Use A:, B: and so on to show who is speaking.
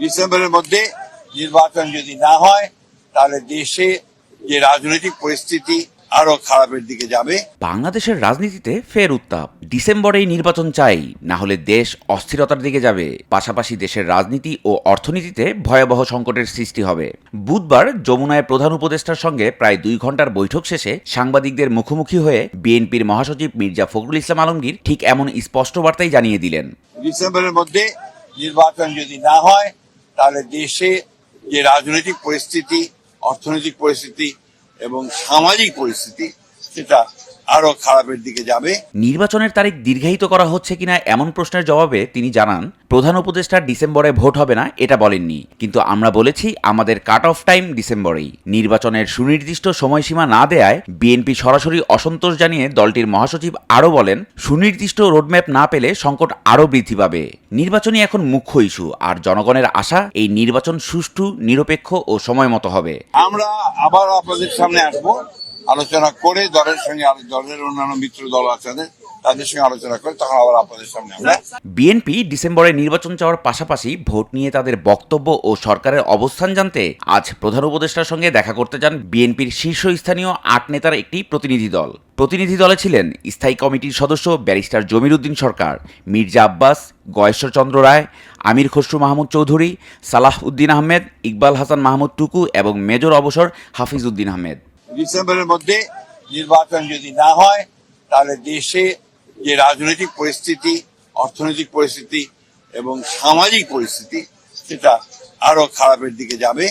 A: ডিসেম্বরের মধ্যে নির্বাচন যদি না হয় তাহলে দেশে যে রাজনৈতিক পরিস্থিতি আরও খারাপের দিকে যাবে।
B: বাংলাদেশের রাজনীতিতে ফের উত্তাপ। ডিসেম্বরেই নির্বাচন চাই না হলে দেশ অস্থিরতার দিকে যাবে। পাশাপাশি দেশের রাজনীতি ও অর্থনীতিতে ভয়াবহ সংকটের সৃষ্টি হবে। বুধবার যমুনায় প্রধান উপদেষ্টার সঙ্গে প্রায় দুই ঘণ্টার বৈঠক শেষে সাংবাদিকদের মুখোমুখি হয়ে বিএনপির মহাসচিব মির্জা ফখরুল ইসলাম আলমগীর ঠিক এমন স্পষ্ট বার্তাই জানিয়ে দিলেন।
A: ডিসেম্বরের মধ্যে নির্বাচন যদি না হয় তাহলে দেশে যে রাজনৈতিক পরিস্থিতি অর্থনৈতিক পরিস্থিতি এবং সামাজিক পরিস্থিতি সেটা আরও খারাপের দিকে যাবে।
B: নির্বাচনের তারিখ দীর্ঘায়িত করা হচ্ছে কিনা এমন প্রশ্নের জবাবে তিনি জানান প্রধান উপদেষ্টার ডিসেম্বরে ভোট হবে না এটা বলেননি। কিন্তু আমরা বলেছি আমাদের কাট অফ টাইম ডিসেম্বরেই। নির্বাচনের সুনির্দিষ্ট সময়সীমা না দেয়ায় বিএনপি সরাসরি অসন্তোষ জানিয়ে দলটির মহাসচিব আরও বলেন সুনির্দিষ্ট রোডম্যাপ না পেলে সংকট আরও বৃদ্ধি পাবে। নির্বাচনই এখন মুখ্য ইস্যু আর জনগণের আশা এই নির্বাচন সুষ্ঠু নিরপেক্ষ ও সময় মতো হবে।
A: আমরা আবার আপনাদের সামনে আসব। আলোচনা করে দলের সঙ্গে দলের অন্যান্য মিত্র দল আছে তাদের সঙ্গে আলোচনা করে তখন আবার আপনাদের সামনে আমরা
B: বিএনপি ডিসেম্বরে নির্বাচন চাওয়ার পাশাপাশি ভোট নিয়ে তাদের বক্তব্য ও সরকারের অবস্থান জানতে আজ প্রধান উপদেষ্টার সঙ্গে দেখা করতে যান বিএনপির শীর্ষস্থানীয় আট নেতার একটি প্রতিনিধি দল। প্রতিনিধি দলে ছিলেন স্থায়ী কমিটির সদস্য ব্যারিস্টার জমির উদ্দিন সরকার, মির্জা আব্বাস গয়েশ্বরচন্দ্র রায়, আমির খসরু মাহমুদ চৌধুরী সালাহ উদ্দিন আহমেদ, ইকবাল হাসান মাহমুদ টুকু এবং মেজর অবসর হাফিজ উদ্দিন আহমেদ।
A: ডিসেম্বরের মধ্যে নির্বাচন যদি না হয়, তাহলে দেশে যে রাজনৈতিক পরিস্থিতি, অর্থনৈতিক পরিস্থিতি এবং সামাজিক পরিস্থিতি, সেটা আরও খারাপের দিকে যাবে।